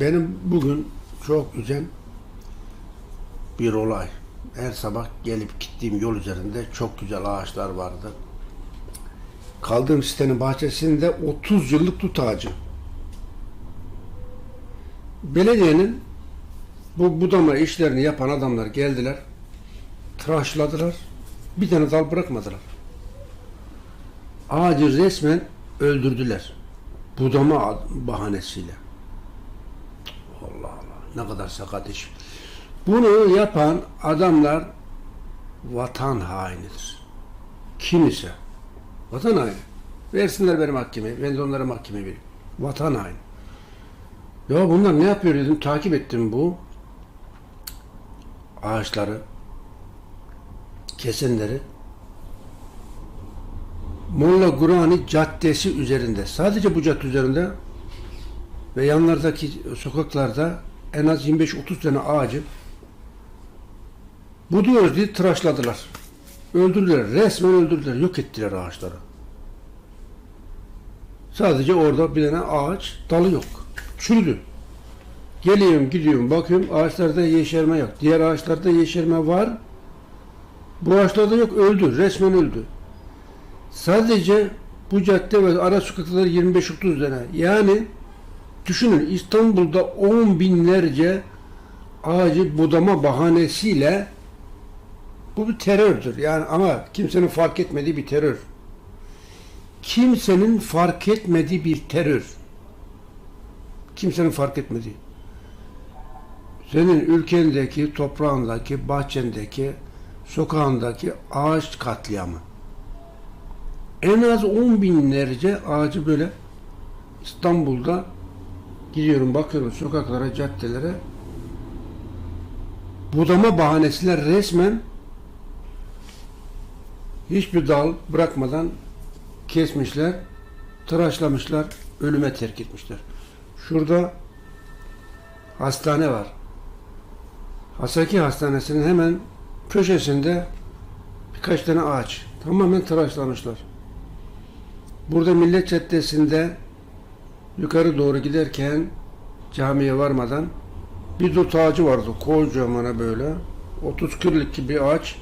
Benim bugün çok üzen bir olay. Her sabah gelip gittiğim yol üzerinde çok güzel ağaçlar vardı. Kaldığım sitenin bahçesinde 30 yıllık tut ağacı. Belediyenin bu budama işlerini yapan adamlar geldiler. Tıraşladılar. Bir tane dal bırakmadılar. Ağacı resmen öldürdüler. Budama bahanesiyle. Allah Allah. Ne kadar sakat iş. Bunu yapan adamlar vatan hainidir. Kim ise vatan haini. Versinler benim mahkemeye. Ben de onlara mahkeme vereyim. Vatan haini. Ya bunlar ne yapıyor dedim. Takip ettim bu ağaçları kesenleri Molla Gurani Caddesi üzerinde sadece bu cadde üzerinde ve yanlardaki sokaklarda en az 25-30 tane ağacı buduyoruz diye tıraşladılar. Öldürdüler. Resmen öldürdüler. Yok ettiler ağaçları. Sadece orada bir tane ağaç dalı yok. Çürüdü. Geliyorum gidiyorum bakıyorum ağaçlarda yeşerme yok. Diğer ağaçlarda yeşerme var. Bu ağaçlarda yok öldü. Resmen öldü. Sadece bu cadde ve ara sokaklar 25-30 tane. Yani düşünün İstanbul'da 10 binlerce ağacı budama bahanesiyle bu bir terördür. Yani ama kimsenin fark etmediği bir terör. Kimsenin fark etmediği bir terör. Kimsenin fark etmediği. Senin ülkendeki, toprağındaki, bahçendeki, sokağındaki ağaç katliamı. En az on binlerce ağacı böyle İstanbul'da gidiyorum bakıyorum sokaklara, caddelere budama bahanesiyle resmen hiçbir dal bırakmadan kesmişler, tıraşlamışlar, ölüme terk etmişler. Şurada hastane var. Hasaki Hastanesi'nin hemen köşesinde birkaç tane ağaç tamamen tıraşlamışlar. Burada Millet Caddesi'nde yukarı doğru giderken camiye varmadan bir dut ağacı vardı. Kocaman böyle. 30 kırlık gibi bir ağaç.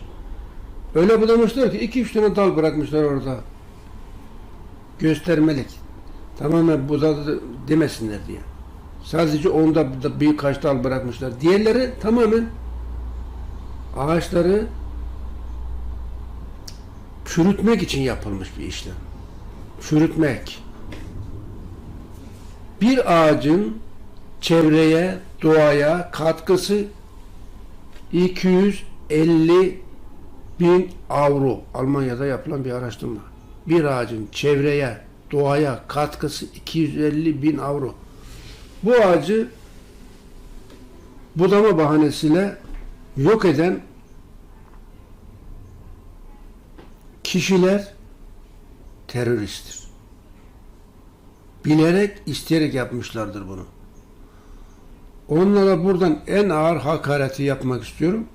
Öyle budamışlar ki iki üç tane dal bırakmışlar orada. Göstermelik. Tamamen budadı demesinler diye. Sadece onda da birkaç dal bırakmışlar. Diğerleri tamamen ağaçları çürütmek için yapılmış bir işlem. Çürütmek. Bir ağacın çevreye, doğaya katkısı 250 bin avro. Almanya'da yapılan bir araştırma. Bir ağacın çevreye, doğaya katkısı 250 bin avro. Bu ağacı budama bahanesiyle yok eden kişiler teröristtir. Bilerek, isteyerek yapmışlardır bunu. Onlara buradan en ağır hakareti yapmak istiyorum.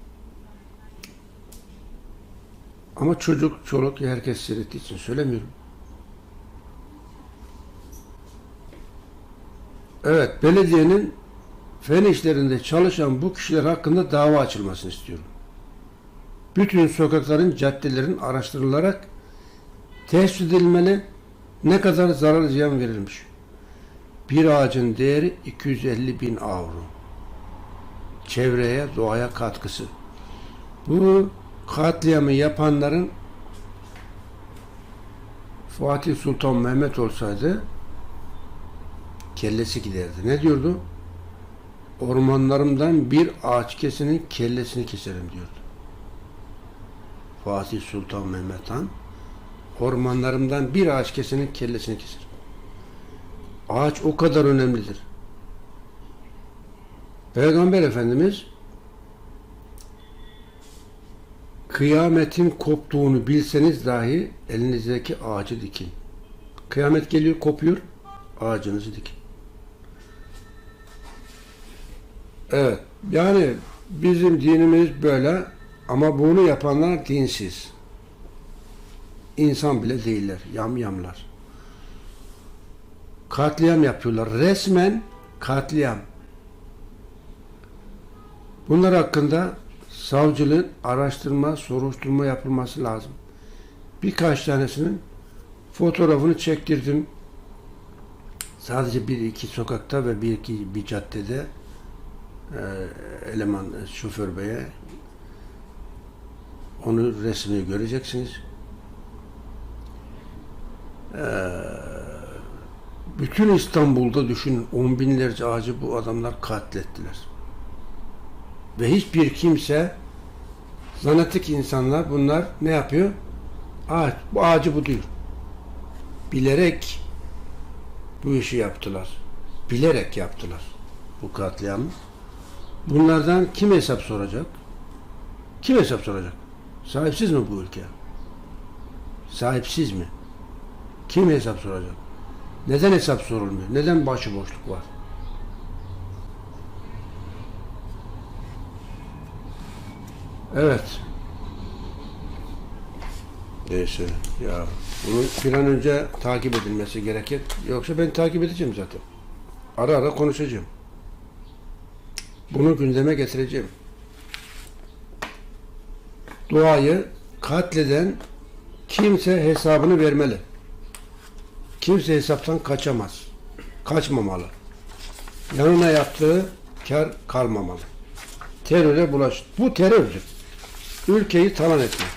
Ama çocuk, çoluk herkes seyrettiği için söylemiyorum. Evet, belediyenin fen işlerinde çalışan bu kişiler hakkında dava açılmasını istiyorum. Bütün sokakların, caddelerin araştırılarak tespit edilmeli ne kadar zarar ziyan verilmiş. Bir ağacın değeri 250 bin avro. Çevreye, doğaya katkısı. Bu katliamı yapanların Fatih Sultan Mehmet olsaydı kellesi giderdi. Ne diyordu? Ormanlarımdan bir ağaç kesinin kellesini keserim diyordu. Fatih Sultan Mehmet Han ormanlarımdan bir ağaç kesinin kellesini keserim. Ağaç o kadar önemlidir. Peygamber Efendimiz kıyametin koptuğunu bilseniz dahi elinizdeki ağacı dikin. Kıyamet geliyor, kopuyor, ağacınızı dikin. Evet, yani bizim dinimiz böyle ama bunu yapanlar dinsiz. İnsan bile değiller, yamyamlar. Katliam yapıyorlar. Resmen katliam. Bunlar hakkında savcılığın araştırma, soruşturma yapılması lazım. Birkaç tanesinin fotoğrafını çektirdim. Sadece bir iki sokakta ve bir iki bir caddede e, eleman e, şoför beye onu resmini göreceksiniz. E, bütün İstanbul'da düşünün on binlerce ağacı bu adamlar katlettiler. Ve hiçbir kimse zanatik insanlar bunlar ne yapıyor? Ağaç, bu ağacı bu diyor. Bilerek bu işi yaptılar. Bilerek yaptılar bu katliamı. Bunlardan kim hesap soracak? Kim hesap soracak? Sahipsiz mi bu ülke? Sahipsiz mi? Kim hesap soracak? Neden hesap sorulmuyor? Neden başıboşluk var? Evet. Neyse ya bunu bir an önce takip edilmesi gerekir. Yoksa ben takip edeceğim zaten. Ara ara konuşacağım. Bunu gündeme getireceğim. Doğayı katleden kimse hesabını vermeli. Kimse hesaptan kaçamaz. Kaçmamalı. Yanına yaptığı kar kalmamalı. Teröre bulaş. Bu terördür. Ülkeyi talan etmek.